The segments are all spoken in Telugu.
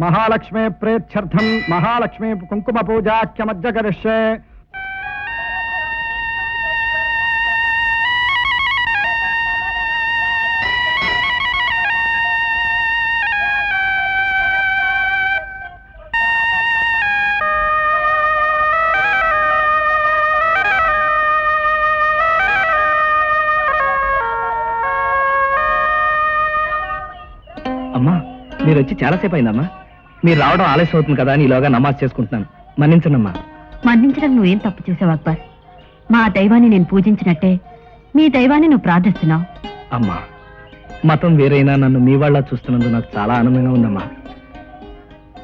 మహాలక్ష్మే ప్రేత్యర్థం మహాలక్ష్మి కుంకుమ పూజాఖ్యమజ్జకరిష్యే అమ్మా మీరు వచ్చి చాలాసేపు అయిందమ్మా. మీరు రావడం ఆలస్యం అవుతుంది కదా అని ఈలోగా నమాజ్ చేసుకుంటున్నాను. మన్నించండమ్మా మన్నించడం నువ్వేం తప్పు చేసావు అక్బర్? మా దైవాన్ని నేను పూజించినట్టే మీ దైవాన్ని నువ్వు ప్రార్థిస్తున్నావు. అమ్మా మతం వేరైనా నన్ను మీ వాళ్ళ చూస్తున్నందుకు నాకు చాలా ఆనందంగా ఉందమ్మా.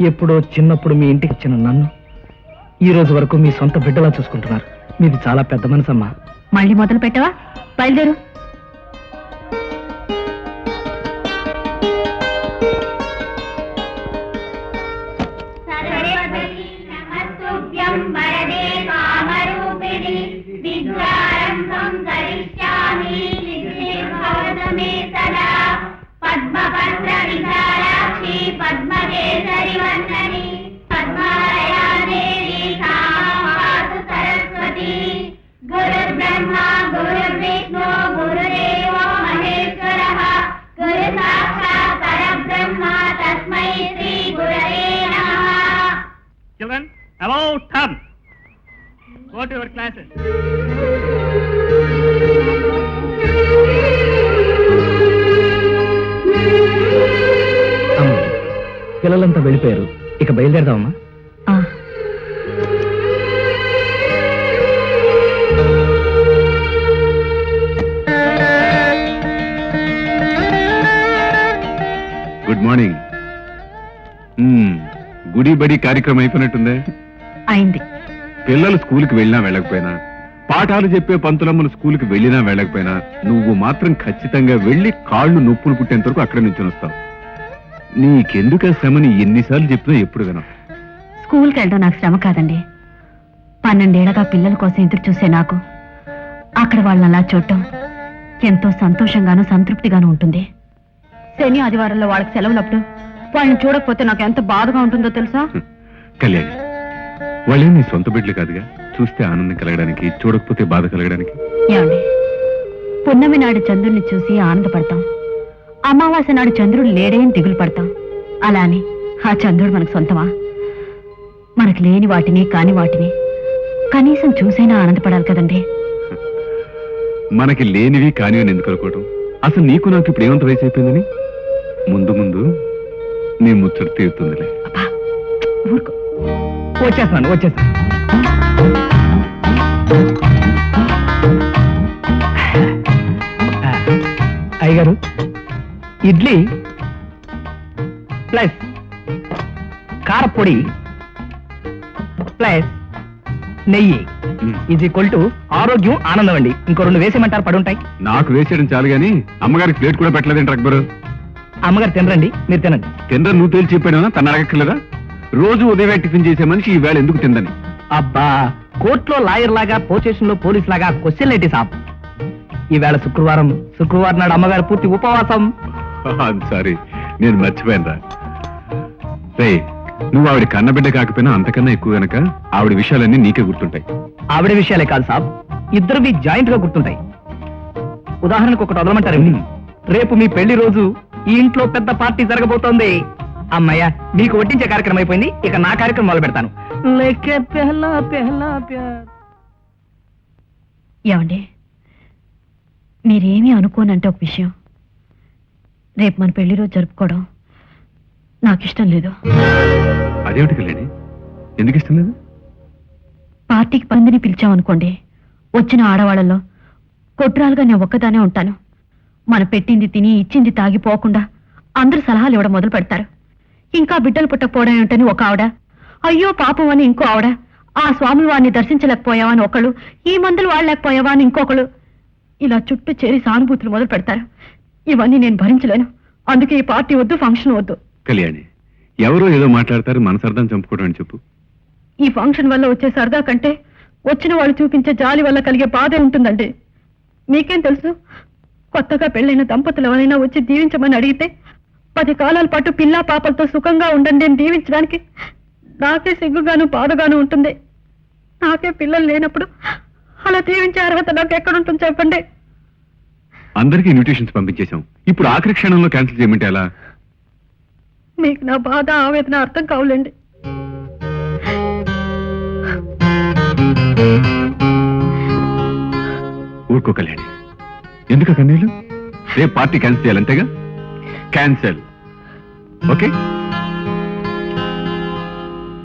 ఎప్పుడో చిన్నప్పుడు మీ ఇంటికి వచ్చిన నన్ను ఈ రోజు వరకు మీ సొంత బిడ్డలా చూసుకుంటున్నారు. మీది చాలా పెద్ద మనసు అమ్మా మళ్ళీ మొదలు పెట్టవా? బయలుదేరు. कमली वरदे कामरूपिणि विद्यारम्भं करिष्यामि। About turn. Go to your classes. పిల్లలంతా వెళ్ళిపోయారు ఇక బయలుదేరదామమ్మా ఆ, గుడ్ మార్నింగ్ మ్మ్. గుడి బడి కార్యక్రమం అయిపోయినట్టుందే అయింది. పిల్లలు స్కూల్కి వెళ్ళినా వెళ్ళకపోయినా పాఠాలు చెప్పే పంతులమ్మలు స్కూల్కి వెళ్ళినా వెళ్ళకపోయినా నువ్వు మాత్రం ఖచ్చితంగా వెళ్ళి కాళ్ళు నొప్పులు పుట్టేంత వరకు అక్కడ నుంచి వస్తావు. నీకెందుకు శ్రమని ఎన్నిసార్లు చెప్పినా ఎప్పుడు వినా స్కూల్కి వెళ్ళడం నాకు శ్రమ కాదండి. పన్నెండేళ్ళగా పిల్లల కోసం ఎదురు చూసే నాకు అక్కడ వాళ్ళని అలా చూడటం ఎంతో సంతోషంగాను సంతృప్తిగాను ఉంటుంది. శని ఆదివారంలో వాళ్ళకి సెలవులప్పుడు వాళ్ళని చూడకపోతే నాకు ఎంత బాధగా ఉంటుందో తెలుసా? కళ్యాణి వాళ్ళే నీ సొంత బిడ్డలు కాదుగా? చూస్తే ఆనందం కలగడానికి చూడకపోతే బాధ కలగడానికి. ఏమండి? పున్నమి నాడు చంద్రుడిని చూసి ఆనందపడతాం. అమావాస్య నాడు చంద్రుడు లేడే అని దిగులు పడతాం. అలా అని. ఆ చంద్రుడు మనకు సొంతమా? మనకు లేని వాటిని కాని వాటిని. కనీసం చూసైనా ఆనందపడాలి కదండి. మనకి లేనివి కానివి అని ఎందుకు అనుకోవటం? అసలు నీకు నాకు ఇప్పుడు ఏమంత వయసు అయిపోయిందని? ముందు ముందు నీ ముచ్చట తీరుతుందిలే. అబ్బా ఊరుకో. వచ్చేస్తాను వచ్చేస్తాను అయ్యగారు ఇడ్లీ ప్లస్ కారపొడి ప్లస్ నెయ్యి. ఇది ఈక్వల్ టు ఆరోగ్యం ఆనందం అండి. ఇంకో రెండు వేసేయమంటారు పడుంటాయి. నాకు వేసేయడం చాలు గాని అమ్మగారికి ప్లేట్ కూడా పెట్టలేదంట అక్బరు అమ్మగారు తినరండి మీరు తినండి. తిండ్ర నువ్వు తేల్చి చెప్పాను తన అడగక్కర్లేదా? రోజు ఉదయమే టిఫిన్ చేసే మనిషి ఈ వేళ ఎందుకు తిందని? అబ్బా కోర్టులో లాయర్ లాగా పోలీస్ స్టేషన్లో పోలీస్ లాగా క్వశ్చన్ ఏంటి సాబ్? ఈవేళ శుక్రవారం శుక్రవారం నాడు అమ్మగారు పూర్తి ఉపవాసం. సారీ నేను మర్చిపోయాను రే నువ్వు ఆవిడ కన్నబిడ్డ కాకపోయినా అంతకన్నా ఎక్కువ గనక ఆవిడ విషయాలన్నీ నీకే గుర్తుంటాయి. ఆవిడ విషయాలే కాదు సాబ్ ఇద్దరు జాయింట్గా గుర్తుంటాయి. ఉదాహరణకు ఒకటి వదలమంటారు. రేపు మీ పెళ్ళి రోజు ఈ ఇంట్లో పెద్ద పార్టీ జరగబోతోంది. అమ్మయ్య మీకు వడ్డించే కార్యక్రమం అయిపోయింది. ఇక నా కార్యక్రమం మొదలు పెడతాను. ఏమండి? మీరేమీ అనుకోనంటే ఒక విషయం. రేపు మన పెళ్ళి రోజు జరుపుకోవడం నాకు ఇష్టం లేదు. అదేమిటి కళ్యాణి? ఎందుకు ఇష్టం లేదు? పార్టీకి పందిని పిలిచామనుకోండి వచ్చిన ఆడవాళ్ళలో కొట్రాలుగా నేను ఒక్కదానే ఉంటాను. మన పెట్టింది తిని ఇచ్చింది తాగి పోకుండా అందరూ సలహాలు ఇవ్వడం మొదలు పెడతారు ఇంకా బిడ్డలు పుట్టకపోవడం ఏమిటని ఒక ఆవిడ. అయ్యో పాపం అని ఇంకో ఆవిడ. ఆ స్వామి వారిని దర్శించలేకపోయావా అని ఒకళ్ళు ఈ మందులు వాడలేకపోయావా అని ఇంకొకళ్ళు. ఇలా చుట్టూ చేరి సానుభూతులు మొదలు పెడతారు. ఇవన్నీ నేను భరించలేను. అందుకే ఈ పార్టీ వద్దు ఫంక్షన్ వద్దు. కళ్యాణి ఎవరో ఏదో మాట్లాడతారు మనసర్థం చంపుకోవడం అని చెప్పు. ఈ ఫంక్షన్ వల్ల వచ్చే సరదా కంటే వచ్చిన వాళ్ళు చూపించే జాలి వల్ల కలిగే బాధే ఉంటుందండి. మీకేం తెలుసు? కొత్తగా పెళ్ళైన దంపతులు ఎవరైనా వచ్చి దీవించమని అడిగితే పది కాలాల పాటు పిల్ల పాపలతో సుఖంగా ఉండండి అని దీవించడానికి నాకే సిగ్గుగాను బాధగాను ఉంటుంది. నాకే పిల్లలు లేనప్పుడు అలా దీవించే అర్హత నాకు ఎక్కడుంటుంది చెప్పండి. అందరికీ ఇన్విటేషన్స్ పంపించేశాం. ఇప్పుడు ఆఖరి క్షణంలో క్యాన్సిల్ చేయమంటే ఎలా? మీకు నా బాధ ఆవేదన అర్థం కావులేండి. ఊరుకో కళ్యాణి. ఎందుకు కన్నీళ్ళు? రేపు పార్టీ క్యాన్సిల్ చేయాలంతేగా క్యాన్సిల్. okay?